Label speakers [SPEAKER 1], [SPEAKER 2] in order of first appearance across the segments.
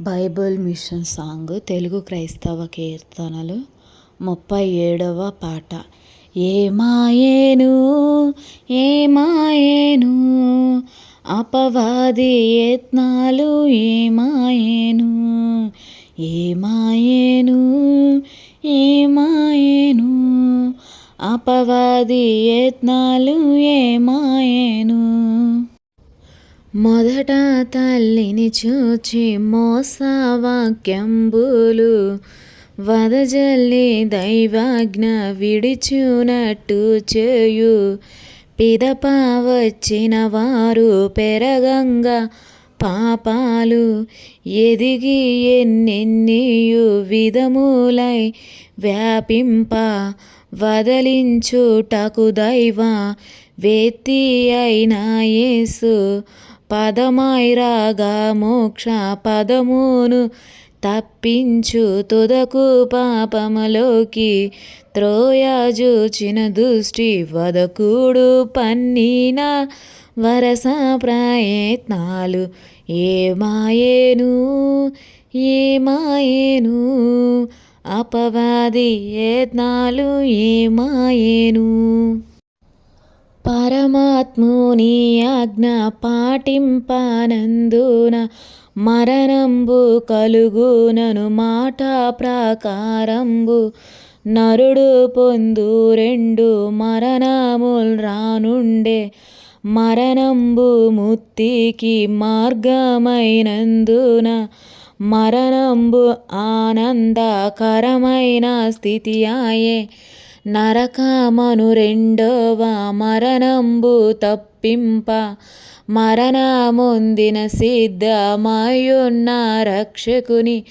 [SPEAKER 1] Bible machine song Telugu క్రైస్తవ కీర్తనలు ముప్పై ఏడవ పాట. ఏమాయేను ఏమాయేను అపవాది యత్నాలు ఏమాయేను ఏమాయేను ఏమాయేను అపవాది యత్నాలు ఏమాయేను మొదట తల్లిని చూచి మోసవాక్యంబులు వదజల్లి దైవాజ్ఞ విడిచునట్టు చేయు. పిదప వచ్చిన వారు పెరగంగా పాపాలు ఎదిగి ఎన్నెన్నియు విధములై వ్యాపింప వదలించుటకు దైవ వేత్తి అయిన యేసు పదమైరాగా మోక్ష పదమును తప్పించు తుదకు పాపములోకి త్రోయజూచిన దృష్టి వదకుడు పన్నిన వరస ప్రయత్నాలు. ఏమాయేను ఏమాయేను అపవాది యత్నాలు ఏమాయేను పరమాత్ముని ఆజ్ఞ పాటింపనందున మరణంబు కలుగునను మాట ప్రాకారంబు. నరుడు పొందు రెండు మరణముల్ రానుండే మరణంబు ముత్తికి మార్గమైనందున మరణంబు ఆనందకరమైన స్థితి ఆయే నరకమను రెండవ మరణంబు తప్పింప. మరణముందిన సిద్ధమయున్న రక్షకుని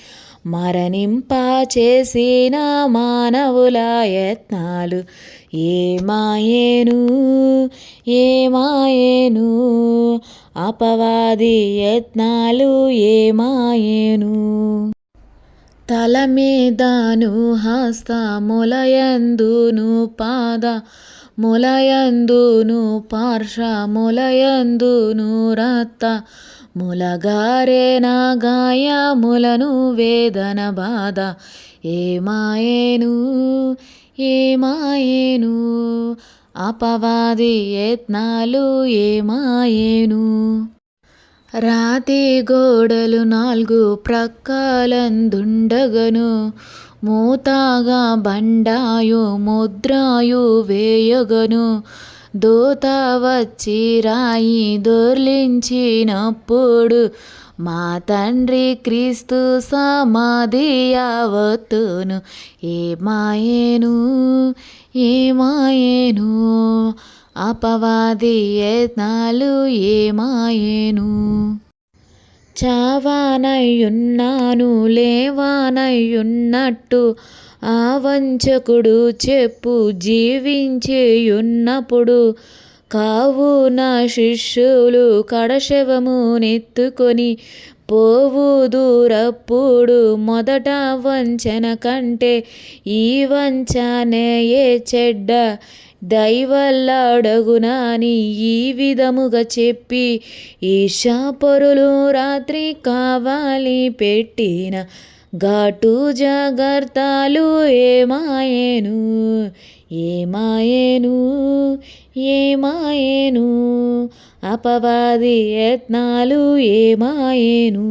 [SPEAKER 1] మరణింప చేసిన మానవుల యత్నాలు ఏమాయేను? ఏమాయేను? అపవాది యత్నాలు ఏమాయేను? తల మీదను హస్తములయందును పాద ములయందును పార్శ్వములయందును ములగారే నా గాయములను వేదన బాధ. ఏమాయేను ఏమాయేను అపవాది యత్నాలు ఏమాయేను రాతి గోడలు నాలుగు ప్రక్కలందుండగను. మూతాగా బండాయు ముద్రాయు వేయగను. దూత వచ్చి రాయి దొర్లించినప్పుడు మా తండ్రి క్రీస్తు సమాధి యావత్తును. ఏమాయేను? ఏమాయేను? అపవాది యత్నాలు ఏమాయేను? చావానయ్యున్నాను లేవానయ్యున్నట్టు ఆ వంచకుడు చెప్పు జీవించేయున్నప్పుడు కావు నా శిష్యులు కడశవమునెత్తుకొని పోవు దూరప్పుడు మొదట వంచన కంటే ఈ వంచనయే చెడ్డ దైవల్లాడగునాని ఈ విధముగా చెప్పి ఈశాపరులు రాత్రి కావాలి పెట్టిన ఘాటు జాగ్రత్తలు ఏమాయేను ఏమాయేను ఏమాయేను అపవాది యత్నాలు ఏమాయేను